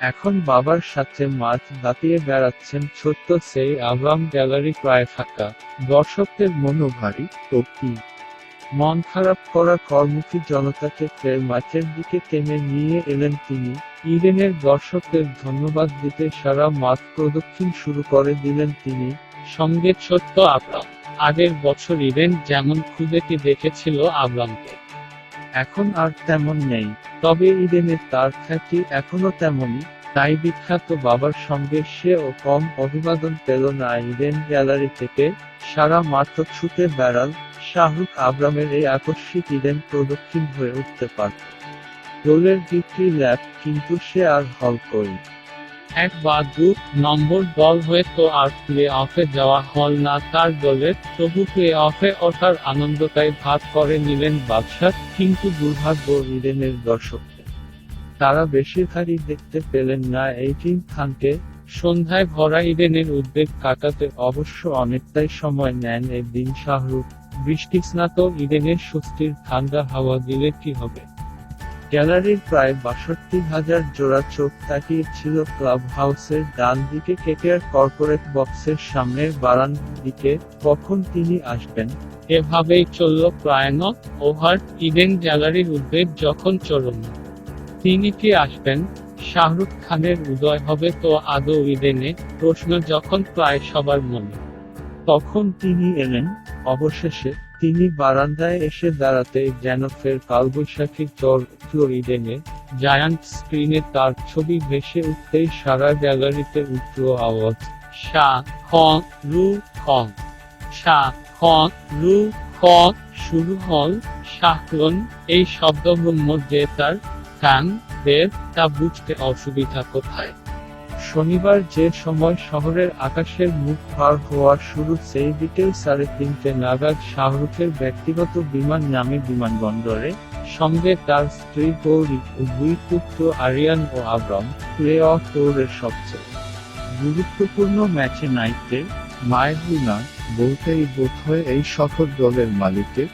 এখন বাবার সাথে মাঠ দাপিয়ে বেড়াচ্ছেন ছোট্ট সেই আব্রাম গ্যালারি প্রায় ফাঁকা। দর্শকদের মনোভারী তো কি মন খারাপ করা কর্মুখী জনতাকে ফের মাঠের দিকে টেনে নিয়ে এলেন তিনি। ইডেনের দর্শকদের ধন্যবাদ দিতে সারা মাঠ প্রদক্ষিণ শুরু করে দিলেন তিনি। সঙ্গে ছোট্ট আব্রাম আগের বছর ইডেন যেমন খুদেটি দেখেছিল আব্রামকে এখন আর তেমন নেই। তবে ইডেনের তার খ্যাতি এখনও তেমনই, তাই বিখ্যাত বাবার সঙ্গে সে ও কম অভিবাদন পেল না ইডেন গ্যালারি থেকে, সারা মাত্র ছুটে বেড়াল শাহরুখ আব্রামের এই আকস্মিক ইডেন প্রদক্ষিণ হয়ে উঠতে পারত। দোলের বিক্রি ল্যাব কিন্তু সে আর হল করি এক বা দু নম্বর দল হয়ে তো আর প্লে অফে যাওয়া হল না, তার দলের তবু প্লে অফে ওঠার আনন্দটাই ভাগ করে নিলেন বাদশাহ, কিন্তু দুর্ভাগ্য ইডেনের দর্শকদের তারা বেশিরভাগই দেখতে পেলেন না এই টিম খানকে। সন্ধ্যায় ভরা ইডেনের উদ্বেগ কাটাতে অবশ্য অনেকটাই সময় নেন এই দিন শাহরুখ। বৃষ্টিস্নাত ইডেনের স্বস্তির ঠান্ডা হাওয়া দিলে কি হবে? গ্যালারির প্রায় বাষট্টি হাজার জোড়া চোখ তাকিয়েছিল ক্লাব হাউসের ডান দিকে কেকেআর কর্পোরেট বক্সের সামনের বারান্দার দিকে, কখন তিনি আসবেন? এভাবেই চলল প্রায়ণ ওভার ইডেন গ্যালারির উদ্বেগ যখন চলল। তিনি কি আসবেন? শাহরুখ খানের উদয় হবে তো আদৌ ইডেনে প্রশ্ন যখন প্রায় সবার মনে। তখন তিনি এলেন, অবশেষে তিনি বারান্দায় এসে দাঁড়াতে যেন ফের কালবৈশাখী উঠল ইডেনে জায়ান্ট স্ক্রিনে তার ছবি ভেসে উঠতেই সারা গ্যালারিতে উঠল আওয়াজ শা খ, রু, খ। শা খ, রু, খ শুরু হল শাহরন এই শব্দব্রহ্ম যে তার গান দেব তা বুঝতে অসুবিধা কোথায়? শনিবার যে সময় শহরের আকাশের মুখ পার হওয়ার শুরু, সেই বিকেল সাড়ে তিনটে নাগাদ শাহরুখের ব্যক্তিগত বিমান নামে বিমানবন্দরে, সঙ্গে তার স্ত্রী গৌরী ও দুই পুত্র আরিয়ান ও আব্রম, প্লে অফ দৌড়ের সবচেয়ে গুরুত্বপূর্ণ ম্যাচে নাইতে মায়ের বিনয় বলতেই বোধ হয় এই সফর দলের মালিকের।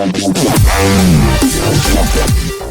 Thank you.